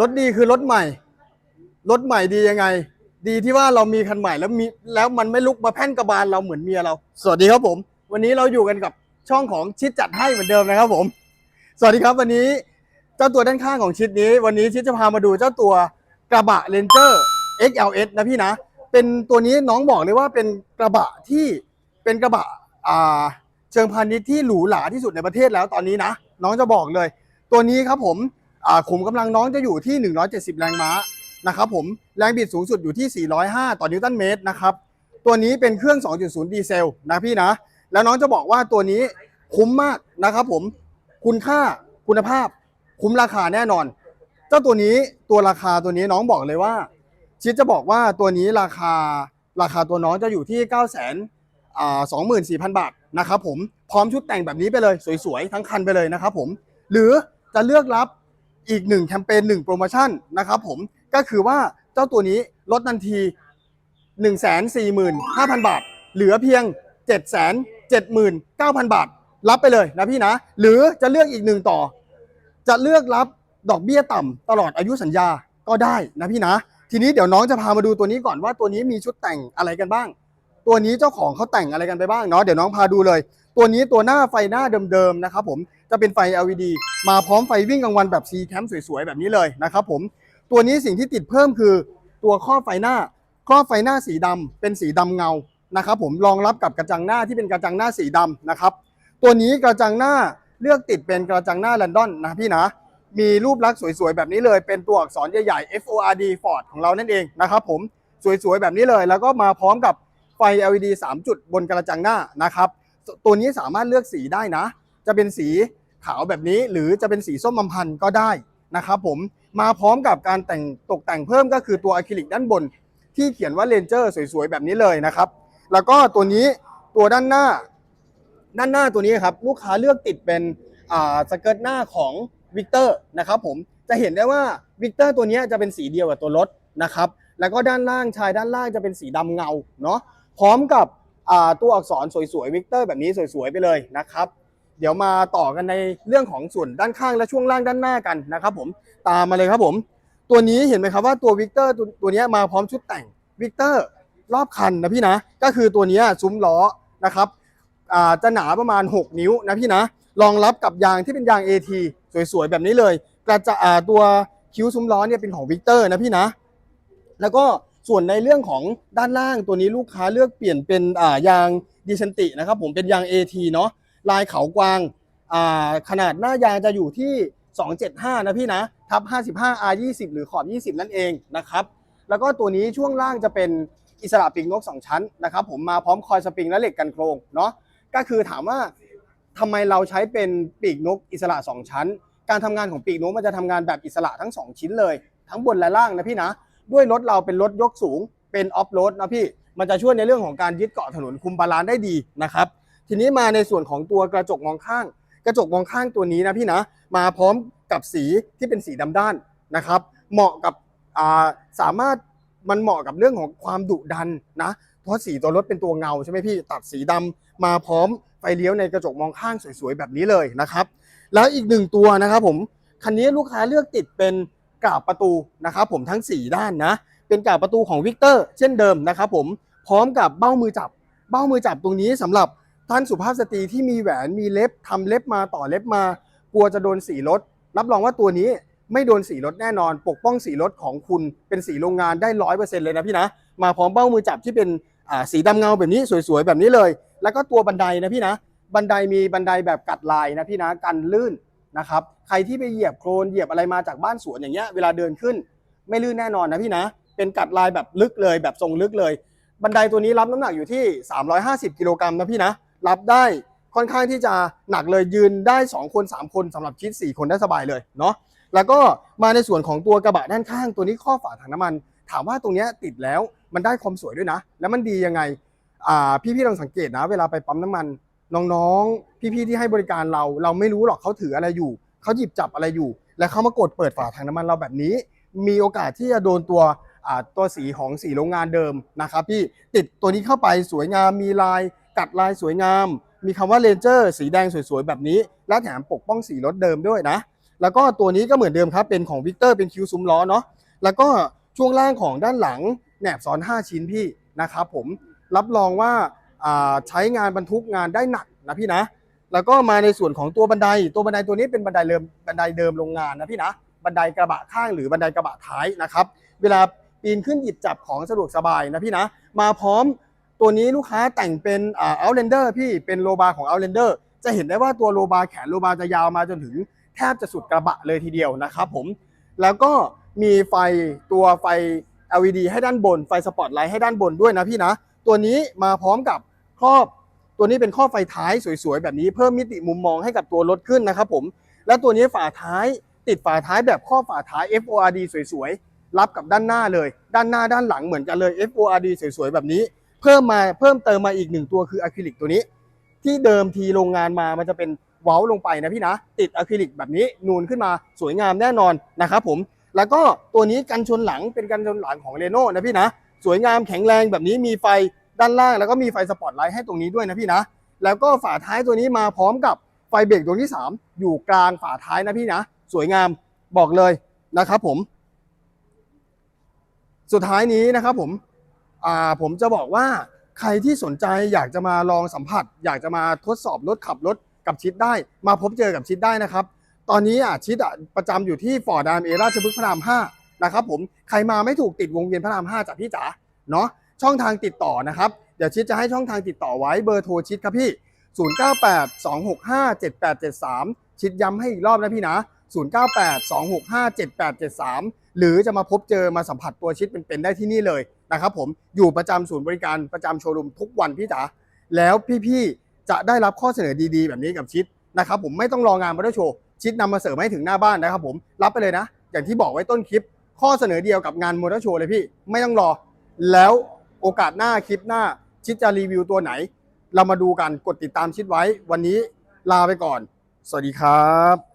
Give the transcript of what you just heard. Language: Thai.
รถดีคือรถใหม่ รถใหม่ดียังไง ดีที่ว่าเรามีคันใหม่แล้วมีแล้วมันไม่ลุกมาแพ่นกระบาลเราเหมือนเมียเรา สวัสดีครับผม วันนี้เราอยู่กันกับช่องของชิดจัดให้เหมือนเดิมนะครับผม สวัสดีครับวันนี้เจ้าตัวด้านข้างของชิดนี้ วันนี้ชิดจะพามาดูเจ้าตัวกระบะเ a นเจอร์ XLS นะพี่นะ เป็นตัวนี้น้องบอกเลยว่าเป็นกระบะที่เป็นกระบะอ่าเชิงพาณิชย์ที่หรูหราที่สุดในประเทศแล้วตอนนี้นะ น้องจะบอกเลย ตัวนี้ครับผม ขุมกำลังน้องจะอยู่ที่ 170 แรงม้านะครับผมแรงบิดสูงสุดอยู่ที่ 405 ต่อนิวตันเมตรนะครับตัวนี้เป็นเครื่อง 2.0 ดีเซลนะพี่นะ แล้วน้องจะบอกว่าตัวนี้คุ้มมากนะครับผมคุณค่าคุณภาพคุ้มราคาแน่นอน เจ้าตัวนี้ตัวราคาตัวนี้น้องบอกเลยว่า ชิดจะบอกว่าตัวนี้ราคาราคาตัวน้องจะอยู่ที่ 9 0 0 0 0 0อ่า24,000บาทนะครับผมพร้อมชุดแต่งแบบนี้ไปเลย สวยๆ ทั้งคันไปเลยนะครับผม หรือจะเลือกรับ อีกหนึ่งแคมเปญหนึ่งโปรโมชั่นนะครับผมก็คือว่าเจ้าตัวนี้ลดทันที 145,000 บาท เหลือเพียง 779,000 บาท รับไปเลยนะพี่นะ หรือจะเลือกอีกหนึ่งต่อ จะเลือกรับดอกเบี้ยต่ำตลอดอายุสัญญาก็ได้นะพี่นะ ทีนี้เดี๋ยวน้องจะพามาดูตัวนี้ก่อนว่าตัวนี้มีชุดแต่งอะไรกันบ้าง ตัวนี้เจ้าของเขาแต่งอะไรกันไปบ้างเนาะเดี๋ยวน้องพาดูเลย ตัวนี้ตัวหน้าไฟหน้าเดิมๆนะครับผม จะเป็นไฟ LED มาพร้อมไฟวิ่งกลางวันแบบ C cam สวยๆ แบบนี้เลยนะครับผมตัวนี้สิ่งที่ติดเพิ่มคือตัวครอบไฟหน้าครอบไฟหน้าสีดำเป็นสีดำเงานะครับผมรองรับกับกระจังหน้าที่เป็นกระจังหน้าสีดำนะครับตัวนี้กระจังหน้าเลือกติดเป็นกระจังหน้าแลนดอนนะพี่นะมีรูปลักษณ์สวยๆ แบบนี้เลย เป็นตัวอักษรใหญ่ๆ FORD Ford ของเรานั่นเองนะครับผมสวยๆ แบบนี้เลย แล้วก็มาพร้อมกับไฟ LED 3 จุดบนกระจังหน้านะครับ ตัวนี้สามารถเลือกสีได้นะ จะเป็นสี ขาวแบบนี้ หรือจะเป็นสีส้มอำพันธ์ก็ได้นะครับผมมาพร้อมกับการแต่งตกแต่งเพิ่มก็คือตัวอะคริลิกด้านบน ที่เขียนว่าเลนเจอร์สวยๆ แบบนี้เลยนะครับ แล้วก็ตัวนี้ตัวด้านหน้า ด้านหน้าตัวนี้ครับลูกค้าเลือกติดเป็นอ่าสเกิร์ตหน้าของวิกเตอร์นะครับผมจะเห็นได้ว่าวิกเตอร์ตัวนี้จะเป็นสีเดียวกับตัวรถนะครับแล้วก็ด้านล่างชายด้านล่างจะเป็นสีดำเงาเนาะพร้อมกับตัวอักษรสวยๆวิกเตอร์แบบนี้สวยๆไปเลยนะครับ เดี๋ยวมาต่อกันในเรื่องของส่วนด้านข้างและช่วงล่างด้านหน้ากันนะครับผมตามมาเลยครับผม ตัวนี้เห็นไหมครับว่าตัววิกเตอร์ตัวนี้มาพร้อมชุดแต่งวิกเตอร์รอบคันนะพี่นะ ก็คือตัวนี้ซุ้มล้อนะครับจะหนาประมาณ 6 นิ้วนะพี่นะรองรับกับยางที่เป็นยาง AT สวยๆ แบบนี้เลย กระจะอ่าตัวคิ้วซุ้มล้อเนี่ยเป็นของวิกเตอร์นะพี่นะ แล้วก็ส่วนในเรื่องของด้านล่างตัวนี้ลูกค้าเลือกเปลี่ยนเป็นยางดิเซนตินะครับผมเป็นยาง AT เนาะ ลายเขากวางขนาดหน้ายางจะอยู่ที่ 275 นะพี่นะ ทับ 55 R 20 หรือขอบ 20 นั่นเองนะครับ แล้วก็ตัวนี้ช่วงล่างจะเป็นอิสระปีกนก 2 ชั้นนะครับผมมาพร้อมคอยสปริงและเหล็กกันโครงเนาะ ก็คือถามว่าทำไมเราใช้เป็นปีกนกอิสระ 2 ชั้น การทำงานของปีกนกมันจะทำงานแบบอิสระทั้ง 2 ชิ้นเลย ทั้งบนและล่างนะพี่นะ ด้วยรถเราเป็นรถยกสูง เป็นออฟโรดนะพี่ มันจะช่วยในเรื่องของการยึดเกาะถนนคุมบาลานซ์ได้ดีนะครับ ทีนี้มาในส่วนของตัวกระจกมองข้าง กระจกมองข้างตัวนี้นะพี่นะ มาพร้อมกับสีที่เป็นสีดำด้านนะครับ เหมาะกับาสามารถมันเหมาะกับเรื่องของความดุดันนะ เพราะสีตัวรถเป็นตัวเงาใช่ไหมพี่ ตัดสีดำมาพร้อมไฟเลี้ยวในกระจกมองข้างสวยๆแบบนี้เลยนะครับ แล้วอีกหนึ่งตัวนะครับผมคันนี้ลูกค้าเลือกติดเป็นกาบประตูนะครับผมทั้ง 4 ด้านนะ เป็นกาบประตูของวิกเตอร์เช่นเดิมนะครับผมพร้อมกับเบ้ามือจับ เบ้ามือจับตรงนี้สำหรับ ท่านสุภาพสตรีที่มีแหวนมีเล็บทำเล็บมาต่อเล็บมา กลัวจะโดนสีรถ รับรองว่าตัวนี้ไม่โดนสีรถแน่นอน ปกป้องสีรถของคุณเป็นสีโรงงานได้ร้อยเปอร์เซ็นต์เลยนะพี่นะ มาพร้อมเบ้ามือจับที่เป็นสีดำเงาแบบนี้สวยๆแบบนี้เลย แล้วก็ตัวบันไดนะพี่นะ บันไดมีบันไดแบบกัดลายนะพี่นะกันลื่นนะครับใครที่ไปเหยียบโคลนเหยียบอะไรมาจากบ้านสวนอย่างเงี้ยเวลาเดินขึ้น ไม่ลื่นแน่นอนนะพี่นะ เป็นกัดลายแบบลึกเลยแบบทรงลึกเลย บันไดตัวนี้รับน้ำหนักอยู่ที่ 350 กิโลกรัมนะพี่นะ รับได้ค่อนข้างที่จะหนักเลยยืนได้ 2 คน 3 คนสำหรับชิด 4 คนได้สบายเลยเนาะแล้วก็มาในส่วนของตัวกระบะด้านข้างตัวนี้ข้อฝาถังน้ำมัน ถามว่าตรงนี้ติดแล้วมันได้ความสวยด้วยนะ แล้วมันดียังไงอ่าพี่ๆลองสังเกตนะ เวลาไปปั๊มน้ำมันน้องๆ พี่ๆที่ให้บริการเรา เราไม่รู้หรอกเขาถืออะไรอยู่เขาหยิบจับอะไรอยู่ แล้วเขามากดเปิดฝาถังน้ำมันเราแบบนี้ มีโอกาสที่จะโดนตัวอ่าตัวสีของสีโรงงานเดิมนะครับพี่ติดตัวนี้เข้าไปสวยงามมีลาย กัดลายสวยงาม มีคำว่าเลนเจอร์สีแดงสวยๆ แบบนี้ และแถมปกป้องสีรถเดิมด้วยนะ แล้วก็ตัวนี้ก็เหมือนเดิมครับ เป็นของวิกเตอร์เป็นคิวซุ้มล้อเนาะ แล้วก็ช่วงล่างของด้านหลังแหนบซ้อน 5 ชิ้นพี่นะครับผม รับรองว่าาใช้งานบรรทุกงานได้หนักนะพี่นะ แล้วก็มาในส่วนของตัวบันได ตัวบันไดตัวนี้เป็นบันไดเดิม บันไดเดิมโรงงานนะพี่นะ บันไดกระบะข้างหรือบันไดกระบะท้ายนะครับ เวลาปีนขึ้นหยิบจับของสะดวกสบายนะพี่นะ มาพร้อม ตัวนี้ลูกค้าแต่งเป็นอ่า Outlander พี่เป็นโลบาของ Outlander จะเห็นได้ว่าตัวโลบาแขนโลบาจะยาวมาจนถึงแทบจะสุดกระบะเลยทีเดียวนะครับผมแล้วก็มีไฟตัวไฟ LED ให้ด้านบน ไฟสปอตไลท์ให้ด้านบนด้วยนะพี่นะ ตัวนี้มาพร้อมกับครอบ ตัวนี้เป็นข้อบไฟท้ายสวยๆ แบบนี้เพิ่มมิติมุมมองให้กับตัวรถขึ้นนะครับผม และตัวนี้ฝาท้ายติดฝาท้ายแบบข้อบฝาท้าย FORD สวยๆ รับกับด้านหน้าเลย ด้านหน้าด้านหลังเหมือนกันเลย FORD สวยๆ แบบนี้ เพิ่มมาเพิ่มเติมมาอีกหนึ่งตัวคืออะคริลิกตัวนี้ ที่เดิมทีโรงงานมามันจะเป็นเว้าลงไปนะพี่นะ ติดอะคริลิกแบบนี้นูนขึ้นมาสวยงามแน่นอนนะครับผมแล้วก็ตัวนี้กันชนหลังเป็นกันชนหลังของเรโน่นะพี่นะ สวยงามแข็งแรงแบบนี้มีไฟด้านล่าง แล้วก็มีไฟสปอตไลท์ให้ตรงนี้ด้วยนะพี่นะ แล้วก็ฝาท้ายตัวนี้มาพร้อมกับไฟเบรกดวงที่ 3 อยู่กลางฝาท้ายนะพี่นะ สวยงามบอกเลยนะครับผม สุดท้ายนี้นะครับผม ผมจะบอกว่าใครที่สนใจอยากจะมาลองสัมผัส อยากจะมาทดสอบรถขับรถกับชิดได้ มาพบเจอกับชิดได้นะครับ ตอนนี้อะชิดอะประจำอยู่ที่ฟอร์ดามเอราชพฤกษ์พระราม5นะครับผมใครมาไม่ถูกติดวงเวียนพระราม5จากพี่จ๋าเนาะช่องทางติดต่อนะครับ เดี๋ยวชิดจะให้ช่องทางติดต่อไว้เบอร์โทรชิดครับพี่ 0982657873 ชิดย้ำให้อีกรอบนะพี่นะ 0982657873 หรือจะมาพบเจอมาสัมผัสตัวชิดเป็นๆได้ที่นี่เลยนะครับผมอยู่ประจำศูนย์บริการประจำโชว์รูมทุกวันพี่จ๋าแล้วพี่ๆจะได้รับข้อเสนอดีๆ แบบนี้กับชิดนะครับผมไม่ต้องรองานมอเตอร์โชว์ชิดนำมาเสริมให้ถึงหน้าบ้านนะครับผมรับไปเลยนะ อย่างที่บอกไว้ต้นคลิป ข้อเสนอเดียวกับงานมอเตอร์โชว์เลยพี่ไม่ต้องรอ แล้วโอกาสหน้าคลิปหน้าชิดจะรีวิวตัวไหน เรามาดูกันกดติดตามชิดไว้ วันนี้ลาไปก่อน สวัสดีครับ